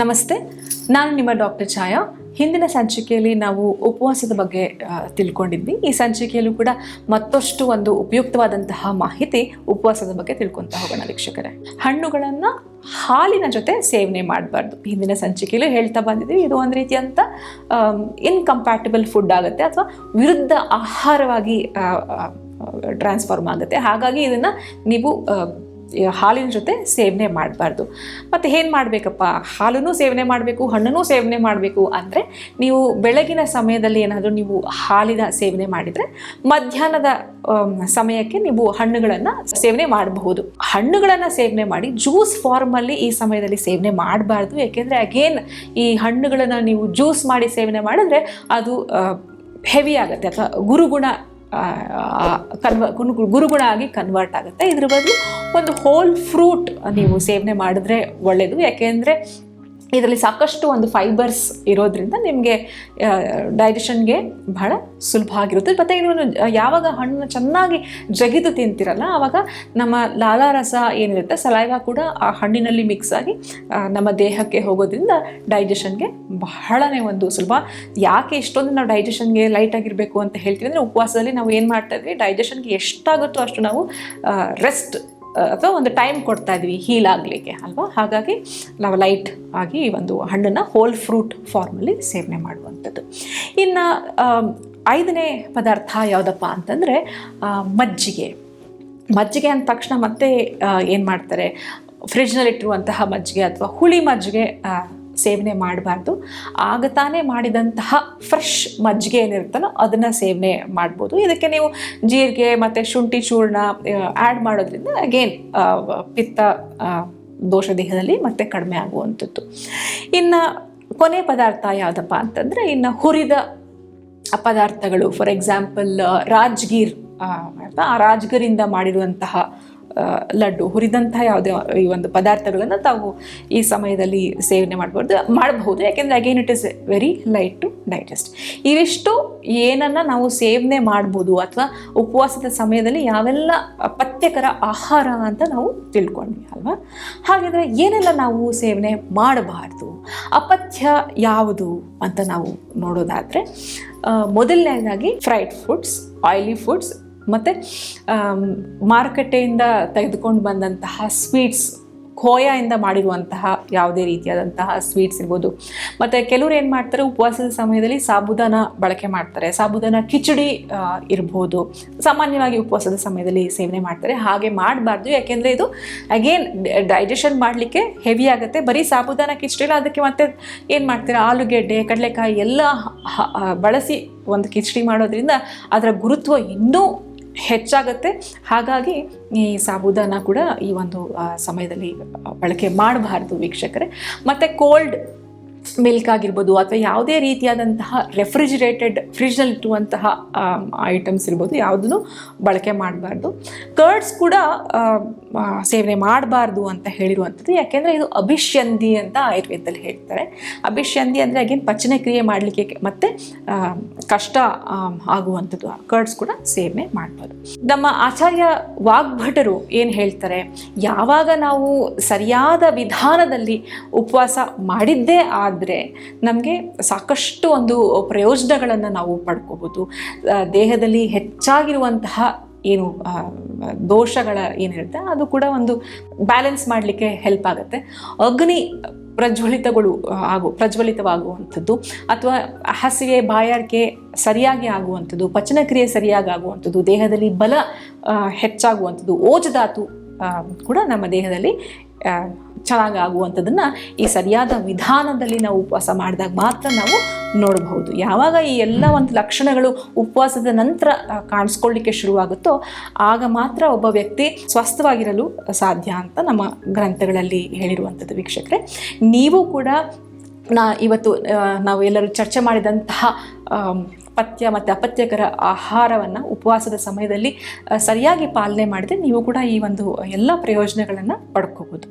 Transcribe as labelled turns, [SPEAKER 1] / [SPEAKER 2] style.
[SPEAKER 1] ನಮಸ್ತೆ, ನಾನು ನಿಮ್ಮ ಡಾಕ್ಟರ್ ಛಾಯಾ. ಹಿಂದಿನ ಸಂಚಿಕೆಯಲ್ಲಿ ನಾವು ಉಪವಾಸದ ಬಗ್ಗೆ ತಿಳ್ಕೊಂಡಿದ್ವಿ. ಈ ಸಂಚಿಕೆಯಲ್ಲೂ ಕೂಡ ಮತ್ತಷ್ಟು ಒಂದು ಉಪಯುಕ್ತವಾದಂತಹ ಮಾಹಿತಿ ಉಪವಾಸದ ಬಗ್ಗೆ ತಿಳ್ಕೊತಾ ಹೋಗೋಣ ವೀಕ್ಷಕರೇ. ಹಣ್ಣುಗಳನ್ನು ಹಾಲಿನ ಜೊತೆ ಸೇವನೆ ಮಾಡಬಾರ್ದು. ಹಿಂದಿನ ಸಂಚಿಕೆಯಲ್ಲೂ ಹೇಳ್ತಾ ಬಂದಿದ್ವಿ, ಇದು ಒಂದು ರೀತಿಯಂಥ ಇನ್ಕಂಪ್ಯಾಟಿಬಲ್ ಫುಡ್ ಆಗುತ್ತೆ ಅಥವಾ ವಿರುದ್ಧ ಆಹಾರವಾಗಿ ಟ್ರಾನ್ಸ್ಫಾರ್ಮ್ ಆಗುತ್ತೆ. ಹಾಗಾಗಿ ಇದನ್ನು ನೀವು ಹಾಲಿನ ಜೊತೆ ಸೇವನೆ ಮಾಡಬಾರ್ದು. ಮತ್ತು ಏನು ಮಾಡಬೇಕಪ್ಪ? ಹಾಲನ್ನು ಸೇವನೆ ಮಾಡಬೇಕು, ಹಣ್ಣನ್ನು ಸೇವನೆ ಮಾಡಬೇಕು ಅಂದರೆ ನೀವು ಬೆಳಗಿನ ಸಮಯದಲ್ಲಿ ಏನಾದರೂ ನೀವು ಹಾಲಿನ ಸೇವನೆ ಮಾಡಿದರೆ ಮಧ್ಯಾಹ್ನದ ಸಮಯಕ್ಕೆ ನೀವು ಹಣ್ಣುಗಳನ್ನು ಸೇವನೆ ಮಾಡಬಹುದು. ಹಣ್ಣುಗಳನ್ನು ಸೇವನೆ ಮಾಡಿ ಜ್ಯೂಸ್ ಫಾರ್ಮಲ್ಲಿ ಈ ಸಮಯದಲ್ಲಿ ಸೇವನೆ ಮಾಡಬಾರ್ದು. ಯಾಕೆಂದರೆ ಅಗೇನ್ ಈ ಹಣ್ಣುಗಳನ್ನು ನೀವು ಜ್ಯೂಸ್ ಮಾಡಿ ಸೇವನೆ ಮಾಡಿದ್ರೆ ಅದು ಹೆವಿ ಆಗುತ್ತೆ ಅಥವಾ ಗುರುಗುಣ ಕನ್ವ ಗುರು- ಗುರುಗುಣ ಆಗಿ ಕನ್ವರ್ಟ್ ಆಗುತ್ತೆ. ಇದ್ರ ಬದಲು ಒಂದು ಹೋಲ್ ಫ್ರೂಟ್ ನೀವು ಸೇವನೆ ಮಾಡಿದ್ರೆ ಒಳ್ಳೆಯದು ಯಾಕೆಂದರೆ ಇದರಲ್ಲಿ ಸಾಕಷ್ಟು ಒಂದು ಫೈಬರ್ಸ್ ಇರೋದ್ರಿಂದ ನಿಮಗೆ ಡೈಜೆಷನ್ಗೆ ಬಹಳ ಸುಲಭ ಆಗಿರುತ್ತೆ. ಮತ್ತು ಇದನ್ನು ಯಾವಾಗ ಹಣ್ಣು ಚೆನ್ನಾಗಿ ಜಗಿದು ತಿಂತಿರಲ್ಲ ಆವಾಗ ನಮ್ಮ ಲಾಲಾರಸ ಏನಿರುತ್ತೆ ಸಲೈವ ಕೂಡ ಆ ಹಣ್ಣಿನಲ್ಲಿ ಮಿಕ್ಸ್ ಆಗಿ ನಮ್ಮ ದೇಹಕ್ಕೆ ಹೋಗೋದ್ರಿಂದ ಡೈಜೆಷನ್ಗೆ ಬಹಳನೇ ಒಂದು ಸುಲಭ. ಯಾಕೆ ಇಷ್ಟೊಂದು ನಾವು ಡೈಜೆಷನ್ಗೆ ಲೈಟ್ ಆಗಿರಬೇಕು ಅಂತ ಹೇಳ್ತೀವಿ ಅಂದರೆ, ಉಪವಾಸದಲ್ಲಿ ನಾವು ಏನು ಮಾಡ್ತಾ ಇದ್ವಿ? ಡೈಜೆಷನ್ಗೆ ಎಷ್ಟಾಗುತ್ತೋ ಅಷ್ಟು ನಾವು ರೆಸ್ಟ್ ಅಥವಾ ಒಂದು ಟೈಮ್ ಕೊಡ್ತಾ ಇದ್ವಿ ಹೀಲ್ ಆಗಲಿಕ್ಕೆ ಅಲ್ವಾ? ಹಾಗಾಗಿ ನಾವು ಲೈಟ್ ಆಗಿ ಒಂದು ಹಣ್ಣನ್ನು ಹೋಲ್ ಫ್ರೂಟ್ ಫಾರ್ಮಲ್ಲಿ ಸೇವನೆ ಮಾಡುವಂಥದ್ದು. ಇನ್ನು ಐದನೇ ಪದಾರ್ಥ ಯಾವುದಪ್ಪ ಅಂತಂದರೆ ಮಜ್ಜಿಗೆ. ಮಜ್ಜಿಗೆ ಅಂದ ತಕ್ಷಣ ಮತ್ತೆ ಏನು ಮಾಡ್ತಾರೆ? ಫ್ರಿಡ್ಜ್ನಲ್ಲಿಟ್ಟಿರುವಂತಹ ಮಜ್ಜಿಗೆ ಅಥವಾ ಹುಳಿ ಮಜ್ಜಿಗೆ ಸೇವನೆ ಮಾಡಬಾರ್ದು. ಆಗ ತಾನೇ ಮಾಡಿದಂತಹ ಫ್ರೆಶ್ ಮಜ್ಜಿಗೆ ಏನಿರುತ್ತಲ್ಲ ಅದನ್ನು ಸೇವನೆ ಮಾಡ್ಬೋದು. ಇದಕ್ಕೆ ನೀವು ಜೀರಿಗೆ ಮತ್ತು ಶುಂಠಿ, ಚೂರ್ಣ ಆ್ಯಡ್ ಮಾಡೋದ್ರಿಂದ ಅಗೇನ್ ಪಿತ್ತ ದೋಷ ದೇಹದಲ್ಲಿ ಮತ್ತೆ ಕಡಿಮೆ ಆಗುವಂಥದ್ದು. ಇನ್ನು ಕೊನೆ ಪದಾರ್ಥ ಯಾವುದಪ್ಪ ಅಂತಂದರೆ ಇನ್ನು ಹುರಿದ ಪದಾರ್ಥಗಳು. For example rajgir. ಆ, ರಾಜ್ಗರಿಂದ ಮಾಡಿರುವಂತಹ ಲಡ್ಡು ಹುರಿದಂತಹ ಯಾವುದೇ ಈ ಒಂದು ಪದಾರ್ಥಗಳನ್ನು ತಾವು ಈ ಸಮಯದಲ್ಲಿ ಸೇವನೆ ಮಾಡಬಾರ್ದು ಮಾಡಬಹುದು. ಯಾಕೆಂದರೆ again it is very light to digest ಇವಿಷ್ಟು ಏನನ್ನು ನಾವು ಸೇವನೆ ಮಾಡ್ಬೋದು ಅಥವಾ ಉಪವಾಸದ ಸಮಯದಲ್ಲಿ ಯಾವೆಲ್ಲ ಪಥ್ಯಕರ ಆಹಾರ ಅಂತ ನಾವು ತಿಳ್ಕೊಂಡ್ವಿ ಅಲ್ವಾ? ಹಾಗಿದ್ರೆ ಏನೆಲ್ಲ ನಾವು ಸೇವನೆ ಮಾಡಬಾರ್ದು? ಅಪಥ್ಯ ಯಾವುದು ಅಂತ ನಾವು ನೋಡೋದಾದರೆ ಮೊದಲನೇದಾಗಿ ಫ್ರೈಡ್ ಫುಡ್ಸ್ ಆಯಿಲಿ ಫುಡ್ಸ್ ಮತ್ತು ಮಾರುಕಟ್ಟೆಯಿಂದ ತೆಗೆದುಕೊಂಡು ಬಂದಂತಹ ಸ್ವೀಟ್ಸ್ ಖೋಯಾಯಿಂದ ಮಾಡಿರುವಂತಹ ಯಾವುದೇ ರೀತಿಯಾದಂತಹ ಸ್ವೀಟ್ಸ್ ಇರ್ಬೋದು. ಮತ್ತು ಕೆಲವರು ಏನು ಮಾಡ್ತಾರೆ, ಉಪವಾಸದ ಸಮಯದಲ್ಲಿ ಸಾಬುದಾನ ಬಳಕೆ ಮಾಡ್ತಾರೆ. ಸಾಬುದಾನ ಕಿಚಡಿ ಇರ್ಬೋದು. ಸಾಮಾನ್ಯವಾಗಿ ಉಪವಾಸದ ಸಮಯದಲ್ಲಿ ಸೇವನೆ ಮಾಡ್ತಾರೆ. ಹಾಗೆ ಮಾಡಬಾರ್ದು. ಯಾಕೆಂದರೆ ಇದು ಅಗೇನ್ ಡೈಜೆಷನ್ ಮಾಡಲಿಕ್ಕೆ ಹೆವಿ ಆಗುತ್ತೆ. ಬರೀ ಸಾಬುದಾನ ಕಿಚಡಿ ಇಲ್ಲ ಅದಕ್ಕೆ ಮತ್ತೆ ಏನು ಮಾಡ್ತಾರೆ? ಆಲೂಗೆಡ್ಡೆ, ಕಡಲೆಕಾಯಿ ಎಲ್ಲ ಬಳಸಿ ಒಂದು ಕಿಚಡಿ ಮಾಡೋದ್ರಿಂದ ಅದರ ಗುರುತ್ವ ಇನ್ನೂ ಹೆಚ್ಚಾಗುತ್ತೆ. ಹಾಗಾಗಿ ಈ ಸಾಬುದಾನ ಕೂಡ ಈ ಒಂದು ಸಮಯದಲ್ಲಿ ಬಳಕೆ ಮಾಡಬಾರ್ದು ವೀಕ್ಷಕರೇ. ಮತ್ತು ಕೋಲ್ಡ್ ಮಿಲ್ಕ್ ಆಗಿರ್ಬೋದು ಅಥವಾ ಯಾವುದೇ ರೀತಿಯಾದಂತಹ ರೆಫ್ರಿಜಿರೇಟೆಡ್ ಫ್ರಿಜ್ನಲ್ಲಿಟ್ಟುವಂತಹ ಐಟಮ್ಸ್ ಇರ್ಬೋದು, ಯಾವುದನ್ನು ಬಳಕೆ ಮಾಡಬಾರ್ದು. ಕರ್ಡ್ಸ್ ಕೂಡ ಸೇವನೆ ಮಾಡಬಾರ್ದು ಅಂತ ಹೇಳಿರುವಂಥದ್ದು. ಯಾಕೆಂದರೆ ಇದು ಅಭಿಷ್ಯಂದಿ ಅಂತ ಆಯುರ್ವೇದದಲ್ಲಿ ಹೇಳ್ತಾರೆ. ಅಭಿಷ್ಯಂದಿ ಅಂದರೆ ಅಗೇನ್ ಪಚನ ಕ್ರಿಯೆ ಮಾಡಲಿಕ್ಕೆ ಮತ್ತು ಕಷ್ಟ ಆಗುವಂಥದ್ದು. ಕರ್ಡ್ಸ್ ಕೂಡ ಸೇವನೆ ಮಾಡಬಾರ್ದು. ನಮ್ಮ ಆಚಾರ್ಯ ವಾಗ್ಭಟರು ಏನು ಹೇಳ್ತಾರೆ? ಯಾವಾಗ ನಾವು ಸರಿಯಾದ ವಿಧಾನದಲ್ಲಿ ಉಪವಾಸ ಮಾಡಿದ್ದೇ ಆದರೆ ನಮಗೆ ಸಾಕಷ್ಟು ಒಂದು ಪ್ರಯೋಜನಗಳನ್ನು ನಾವು ಪಡ್ಕೋಬೋದು. ದೇಹದಲ್ಲಿ ಹೆಚ್ಚಾಗಿರುವಂತಹ ಏನು ದೋಷಗಳ ಏನಿರುತ್ತೆ ಅದು ಕೂಡ ಒಂದು ಬ್ಯಾಲೆನ್ಸ್ ಮಾಡಲಿಕ್ಕೆ ಹೆಲ್ಪ್ ಆಗುತ್ತೆ. ಅಗ್ನಿ ಪ್ರಜ್ವಲಿತಗಳು ಆಗು, ಪ್ರಜ್ವಲಿತವಾಗುವಂಥದ್ದು, ಅಥವಾ ಹಸಿವೆ, ಬಾಯಾರಿಕೆ ಸರಿಯಾಗಿ ಆಗುವಂಥದ್ದು, ಪಚನಕ್ರಿಯೆ ಸರಿಯಾಗಿ ಆಗುವಂಥದ್ದು, ದೇಹದಲ್ಲಿ ಬಲ ಹೆಚ್ಚಾಗುವಂಥದ್ದು ಓಜಧಾತು ಕೂಡ ನಮ್ಮ ದೇಹದಲ್ಲಿ ಚೆನ್ನಾಗಿ ಆಗುವಂಥದ್ದನ್ನು ಈ ಸರಿಯಾದ ವಿಧಾನದಲ್ಲಿ ನಾವು ಉಪವಾಸ ಮಾಡಿದಾಗ ಮಾತ್ರ ನಾವು ನೋಡಬಹುದು. ಯಾವಾಗ ಈ ಎಲ್ಲ ಒಂದು ಲಕ್ಷಣಗಳು ಉಪವಾಸದ ನಂತರ ಕಾಣಿಸ್ಕೊಳ್ಳಿಕ್ಕೆ ಶುರುವಾಗುತ್ತೋ, ಆಗ ಮಾತ್ರ ಒಬ್ಬ ವ್ಯಕ್ತಿ ಸ್ವಸ್ಥವಾಗಿರಲು ಸಾಧ್ಯ ಅಂತ ನಮ್ಮ ಗ್ರಂಥಗಳಲ್ಲಿ ಹೇಳಿರುವಂಥದ್ದು ವೀಕ್ಷಕರೆ. ನೀವು ಕೂಡ, ನಾ, ಇವತ್ತು ನಾವು ಎಲ್ಲರೂ ಚರ್ಚೆ ಮಾಡಿದಂತಹ ಪಥ್ಯ ಮತ್ತು ಅಪತ್ಯಕರ ಆಹಾರವನ್ನು ಉಪವಾಸದ ಸಮಯದಲ್ಲಿ ಸರಿಯಾಗಿ ಪಾಲನೆ ಮಾಡಿದ್ರೆ ನೀವು ಕೂಡ ಈ ಒಂದು ಎಲ್ಲ ಪ್ರಯೋಜನಗಳನ್ನು ಪಡ್ಕೋಬೋದು.